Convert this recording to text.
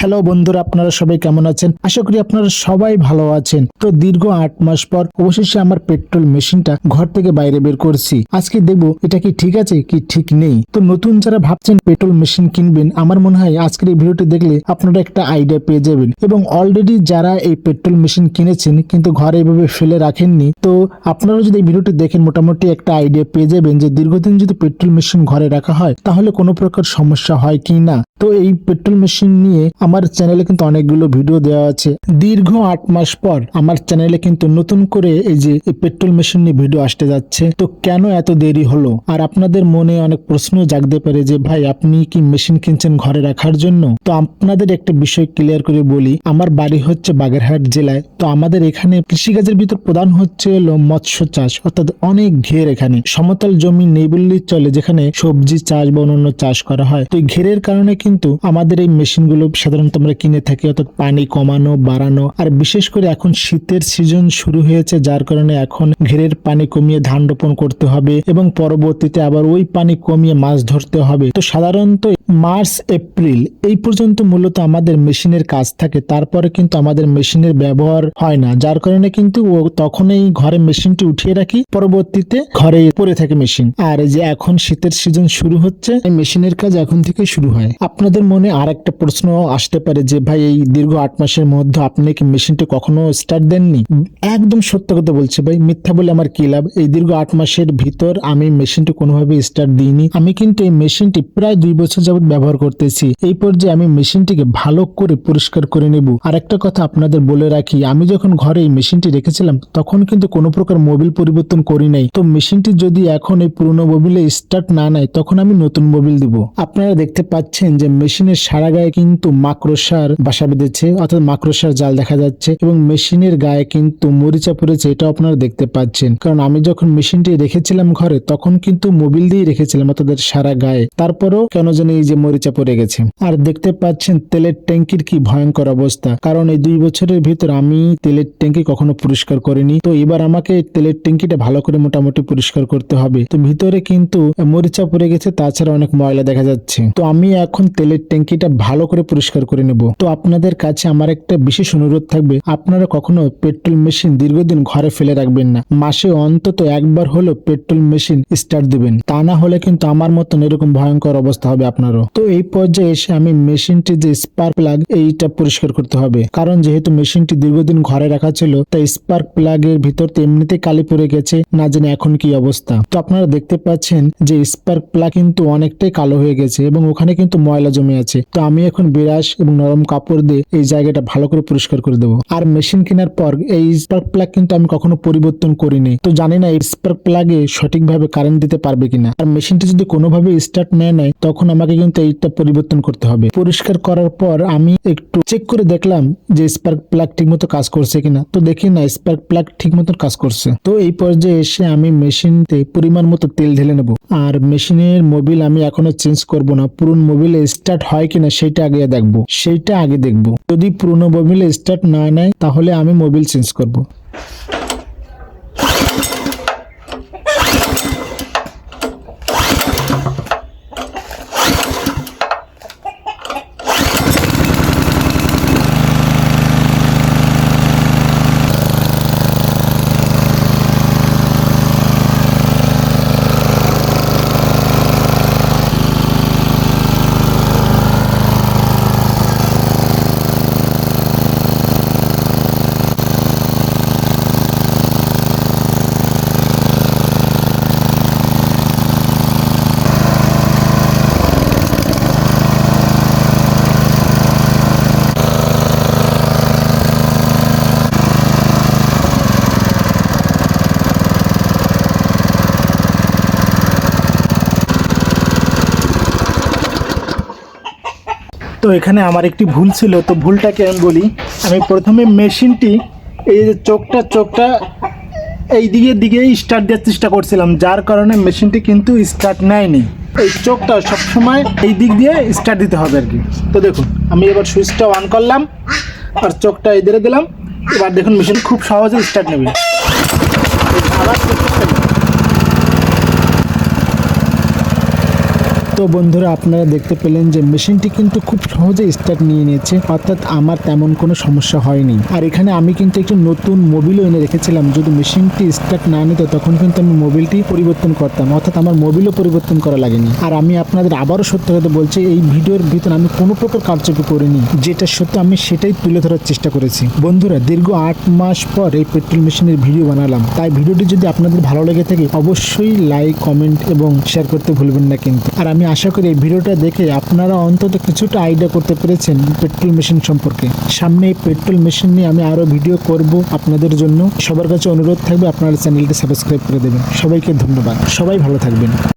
Hello বন্ধুরা, আপনারা সবাই কেমন আছেন? আশা করি আপনারা সবাই ভালো আছেন। তো দীর্ঘ আট মাস পর অবশেষে আমার পেট্রোল মেশিনটা ঘর থেকে বাইরে বের করছি। আজকে দেখব এটা কি ঠিক আছে, কি ঠিক নেই। তো নতুন যারা ভাবছেন পেট্রোল মেশিন কিনবেন, আমার মনে হয় আজকের এই ভিডিওটি দেখলে আপনারা একটা আইডিয়া পেয়ে যাবেন। এবং অলরেডি যারা এই পেট্রোল মেশিন কিনেছেন, কিন্তু ঘরে এভাবে ফেলে রাখেননি, তো আপনারা যদি এই ভিডিওটি দেখেন, মোটামুটি একটা আইডিয়া পেয়ে যাবেন যে দীর্ঘদিন যদি পেট্রোল মেশিন ঘরে রাখা হয়, তাহলে কোনো প্রকার সমস্যা হয় কি না? তো এই পেট্রোল মেশিন নিয়ে আমার চ্যানেলে কিন্তু অনেকগুলো ভিডিও দেওয়া আছে। দীর্ঘ আট মাস পর আমার চ্যানেলে কিন্তু নতুন করে এই যে পেট্রোল মেশিন নিয়ে ভিডিও আসতে যাচ্ছে। তো কেন এত দেরি হলো? আর আপনাদের মনে অনেক প্রশ্ন জাগতে পারে যে, ভাই, আপনি কি মেশিন কিনছেন ঘরে রাখার জন্য? তো আপনাদের একটা বিষয় ক্লিয়ার করে বলি। আমার বাড়ি হচ্ছে বাগেরহাট জেলায়। তো আমাদের এখানে কৃষিকাজের ভিতর প্রধান হচ্ছে হলো মৎস্য চাষ, অর্থাৎ অনেক ঘের এখানে। সমতল জমি নেই বললেই চলে, যেখানে সবজি চাষ বা অন্যান্য চাষ করা হয়। তো ঘেরের কারণে কিন্তু আমাদের এই মেশিনগুলো সাধারণত আমরা কিনে থাকি, অর্থাৎ পানি কমানো, বাড়ানো। আর বিশেষ করে এখন শীতের সিজন শুরু হয়েছে, যার কারণে এখন ঘেরের পানি কমিয়ে ধান রোপণ করতে হবে এবং পরবর্তীতে আবার ওই পানি কমিয়ে মাছ ধরতে হবে। তো সাধারণত মার্চ, এপ্রিল, এই পর্যন্ত মূলত আমাদের মেশিনের কাজ থাকে। তারপরে কিন্তু আমাদের মেশিনের ব্যবহার হয় না। যার কারণে কিন্তু ও তখনই ঘরে মেশিনটি উঠিয়ে রাখি। পরবর্তীতে ঘরে পড়ে থাকে মেশিন। আর যে এখন শীতের সিজন শুরু হচ্ছে, এই মেশিনের কাজ এখন থেকে শুরু হয়। আপনাদের মনে আর একটা প্রশ্ন আসতে পারে যে, ভাই, এই দীর্ঘ আট মাসের মধ্যে আপনি কি মেশিনটি কখনো স্টার্ট দেননি? একদম সত্য কথা বলছি ভাই, মিথ্যা বলে আমার কি লাভ? এই দীর্ঘ আট মাসের ভিতর আমি মেশিনটি কোনোভাবে স্টার্ট দিইনি। আমি কিন্তু এই মেশিনটি প্রায় দুই বছর যাবত ব্যবহার করতেছি। এই পর্যায়ে আমি মেশিনটিকে ভালো করে পরিষ্কার করে নেব। আর একটা কথা আপনাদের বলে রাখি, আমি যখন ঘরে এই মেশিনটি রেখেছিলাম, তখন কিন্তু কোনো প্রকার মোবিল পরিবর্তন করি নাই। তো মেশিনটি যদি এখন এই পুরনো মোবিলে স্টার্ট না নেয়, তখন আমি নতুন মোবিল দিব। আপনারা দেখতে পাচ্ছেন যে মেশিনের সারা গায়ে কিন্তু মাকড়সার বাসা বেঁধেছে, অর্থাৎ মাকড়সার জাল দেখা যাচ্ছে এবং মেশিনের গায়ে কিন্তু মরিচা পড়েছে, এটাও আপনারা দেখতে পাচ্ছেন। কারণ আমি যখন মেশিনটি রেখেছিলাম ঘরে, তখন কিন্তু মোবিল দিয়ে রেখেছিলাম, অর্থাৎ সারা গায়ে। তারপরেও কেন জানি এই যে মরিচা পড়ে গেছে। আর দেখতে পাচ্ছেন তেলের ট্যাঙ্কির কি ভয়ঙ্কর অবস্থা। কারণ এই দুই বছরের ভিতর আমি তেলের ট্যাঙ্কি কখনো পরিষ্কার করিনি। তো এবার আমাকে তেলের ট্যাঙ্কিটা ভালো করে মোটামুটি পরিষ্কার করতে হবে। তো ভিতরে কিন্তু মরিচা পড়ে গেছে, তাছাড়া অনেক ময়লা দেখা যাচ্ছে। তো আমি এখন তেলের ট্যাঙ্কিটা ভালো করে পরিষ্কার করে নেব। তো আপনাদের কাছে আমার একটা বিশেষ অনুরোধ থাকবে। আপনারা কখনো পেট্রোল মেশিন দীর্ঘদিন ঘরে ফেলে রাখবেন না। মাসে অন্তত একবার হলো পেট্রোল মেশিন স্টার্ট দিবেন। তা না হলে কিন্তু আমার মতন এরকম ভয়ঙ্কর অবস্থা হবে আপনারও। তো এই পর্যায়ে এসে আমি মেশিনটি যে স্পার্ক প্লাগ এইটা পরিষ্কার করতে হবে। কারণ যেহেতু মেশিনটি দীর্ঘদিন ঘরে রাখা ছিল, তাই স্পার্ক প্লাগ এর ভিতর এমনিতে কালি পড়ে গেছে, না জানি এখন কি অবস্থা। তো আপনারা দেখতে পাচ্ছেন যে স্পার্ক প্লাগ কিন্তু অনেকটাই কালো হয়ে গেছে এবং ওখানে কিন্তু ময়লা জমে আছে। তো আমি এখন বিরাস এবং নরম কাপড় দিয়ে এই জায়গাটা ভালো করে পরিষ্কার করে দেবো। আর মেশিন কেনার পর এই স্পার্ক প্লাগ কিন্তু আমি কখনো পরিবর্তন করিনি। তো জানি না এই স্পার্ক প্লাগে সঠিকভাবে কারেন্ট দিতে পারবে কিনা। আর মেশিনটি যদি কোনোভাবে স্টার্ট নেয় নেয়, তখন আমাকে কিন্তু এইটা পরিবর্তন করতে হবে। পরিষ্কার করার পর আমি একটু চেক করে দেখলাম যে স্পার্ক প্লাগ ঠিকমতো কাজ করছে কিনা। তো দেখি না স্পার্ক প্লাগ ঠিক মতো কাজ করছে। তো এই পর্যায়ে এসে আমি মেশিনতে পরিমাণ মতো তেল ঢেলে নেব। আর মেশিনের মোবিল আমি এখনও চেঞ্জ করব না। পুরনো মোবিলে স্টার্ট হয় কিনা সেটা আগে দেখব। সেইটা আগে দেখব। যদি পুরনো মোবিলে স্টার্ট না নেয়, তাহলে আমি মোবিল চেঞ্জ করব। তো এখানে আমার একটি ভুল ছিল, তো ভুলটাকে আমি বলি। আমি প্রথমে মেশিনটি এই যে চোখটা চোখটা এই দিকে স্টার্ট দেওয়ার চেষ্টা করছিলাম, যার কারণে মেশিনটি কিন্তু স্টার্ট নেয়নি। এই চোখটা সবসময় এই দিক দিয়ে স্টার্ট দিতে হবে আর কি। তো দেখুন, আমি এবার সুইচটা অন করলাম, আর চোখটা এই দিকে দিলাম, এবার দেখুন মেশিন খুব সহজে স্টার্ট নেবে। আবার তো বন্ধুরা আপনারা দেখতে পেলেন যে মেশিনটি কিন্তু খুব সহজে স্টার্ট নিয়ে নিয়েছে, অর্থাৎ আমার তেমন কোনো সমস্যা হয়নি। আর এখানে আমি কিন্তু একটি নতুন মোবিলও এনে রেখেছিলাম। যদি মেশিনটি স্টার্ট না নিত, তখন কিন্তু আমি মোবিলটি পরিবর্তন করতাম, অর্থাৎ আমার মোবিলও পরিবর্তন করা লাগেনি। আর আমি আপনাদের আবারও সত্য কথা বলছি, এই ভিডিওর ভিতরে আমি কোনো প্রকার কার্যক্রম করিনি। যেটা সত্য, আমি সেটাই তুলে ধরার চেষ্টা করেছি। বন্ধুরা, দীর্ঘ আট মাস পর এই পেট্রোল মেশিনের ভিডিও বানালাম। তাই ভিডিওটি যদি আপনাদের ভালো লেগে থাকে, অবশ্যই লাইক কমেন্ট এবং শেয়ার করতে ভুলবেন না কিন্তু। আর আমি আশা করি ভিডিওটা দেখে আপনারা অন্তত কিছুটা আইডিয়া করতে পেরেছেন পেট্রোল মেশিন সম্পর্কে। সামনে এই পেট্রোল মেশিন নিয়ে আমি আরও ভিডিও করব আপনাদের জন্য। সবার কাছে অনুরোধ থাকবে আপনারা চ্যানেলটি সাবস্ক্রাইব করে দেবেন। সবাইকে ধন্যবাদ। সবাই ভালো থাকবেন।